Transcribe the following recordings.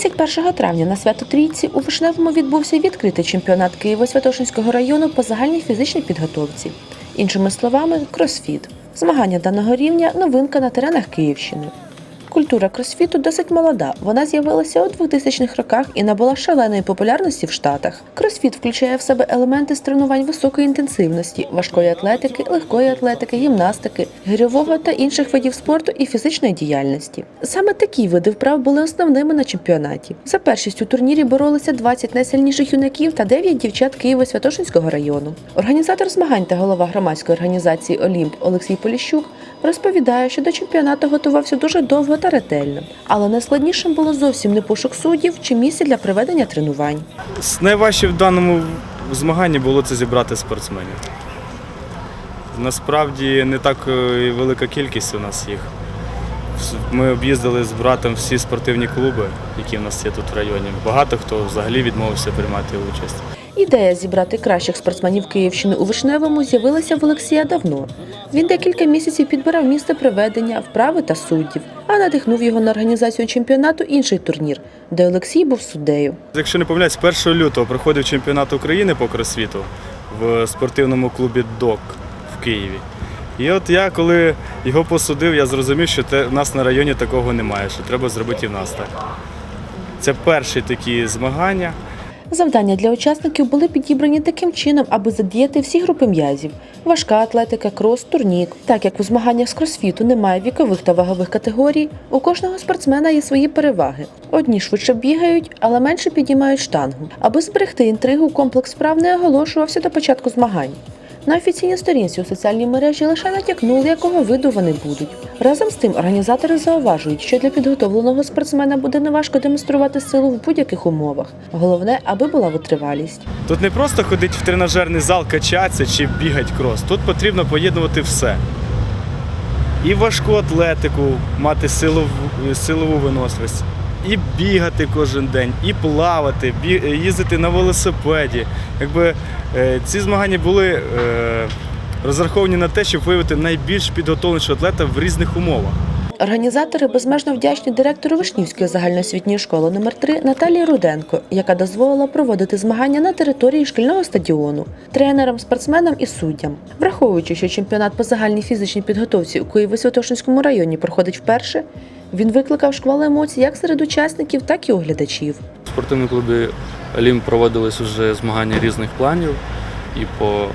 31 травня на свято Трійці у Вишневому відбувся відкритий чемпіонат Києво-Святошинського району по загальній фізичній підготовці. Іншими словами, кросфіт. Змагання даного рівня новинка на теренах Київщини. Культура кросфіту досить молода. Вона з'явилася у 2000-х роках і набула шаленої популярності в Штатах. Кросфіт включає в себе елементи з тренувань високої інтенсивності, важкої атлетики, легкої атлетики, гімнастики, гирьового та інших видів спорту і фізичної діяльності. Саме такі види вправ були основними на чемпіонаті. За першість у турнірі боролися 20 найсильніших юнаків та 9 дівчат Києво-Святошинського району. Організатор змагань та голова громадської організації Олімп Олексій Поліщук розповідає, що до чемпіонату готувався дуже довго та ретельно, але найскладнішим було зовсім не пошук суддів чи місця для проведення тренувань. Найважче в даному змаганні було це зібрати спортсменів. Насправді не так е, і велика кількість у нас їх. Ми об'їздили з братом всі спортивні клуби, які в нас є тут в районі. Багато хто взагалі відмовився приймати участь. Ідея зібрати кращих спортсменів Київщини у Вишневому з'явилася в Олексія давно. Він декілька місяців підбирав місце проведення, вправи та суддів, а надихнув його на організацію чемпіонату інший турнір, де Олексій був суддею. Якщо не помиляюсь, 1 лютого проходив чемпіонат України по кросфіту в спортивному клубі ДОК в Києві. І от я, коли його посудив, я зрозумів, що в нас на районі такого немає, що треба зробити і в нас так. Це перші такі змагання. Завдання для учасників були підібрані таким чином, аби задіяти всі групи м'язів: важка атлетика, крос, турнік. Так як у змаганнях з кросфіту немає вікових та вагових категорій, у кожного спортсмена є свої переваги. Одні швидше бігають, але менше підіймають штангу. Аби зберегти інтригу, комплекс справ не оголошувався до початку змагань. На офіційній сторінці у соціальній мережі лише натякнули, якого виду вони будуть. Разом з тим, організатори зауважують, що для підготовленого спортсмена буде неважко демонструвати силу в будь-яких умовах. Головне, аби була витривалість. Тут не просто ходити в тренажерний зал, качатися чи бігати крос. Тут потрібно поєднувати все. І важку атлетику, мати силу, силову виносливість, і бігати кожен день, і плавати, їздити на велосипеді. Якби е, ці змагання були е, розраховані на те, щоб виявити найбільш підготовленого атлета в різних умовах. Організатори безмежно вдячні директору Вишнівської загальноосвітньої школи номер 3 Наталії Руденко, яка дозволила проводити змагання на території шкільного стадіону, тренерам, спортсменам і суддям. Враховуючи, що чемпіонат по загальній фізичній підготовці у Києво-Святошинському районі проходить вперше, він викликав шквал емоцій як серед учасників, так і у глядачів. В спортивному клубі Олімп проводились вже змагання різних планів. І по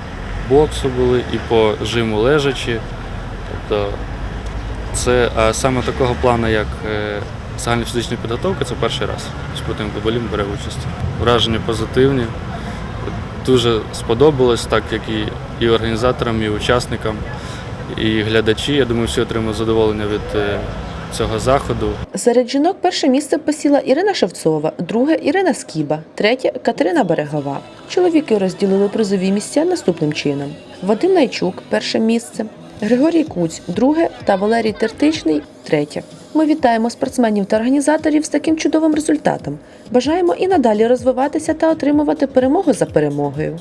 боксу були, і по жиму лежачі. Тобто це а саме такого плану, як е, загальна фізична підготовка, це перший раз. Спортивний клуб Олімп бере участь. Враження позитивні. Дуже сподобалось, так як і, і організаторам, і учасникам, і глядачі. Я думаю, всі отримали задоволення від е, цього заходу. Серед жінок перше місце посіла Ірина Шевцова, друге Ірина Скіба, третє Катерина Берегова. Чоловіки розділили призові місця наступним чином: Вадим Найчук перше місце, Григорій Куць друге та Валерій Тертичний третє. Ми вітаємо спортсменів та організаторів з таким чудовим результатом. Бажаємо і надалі розвиватися та отримувати перемогу за перемогою.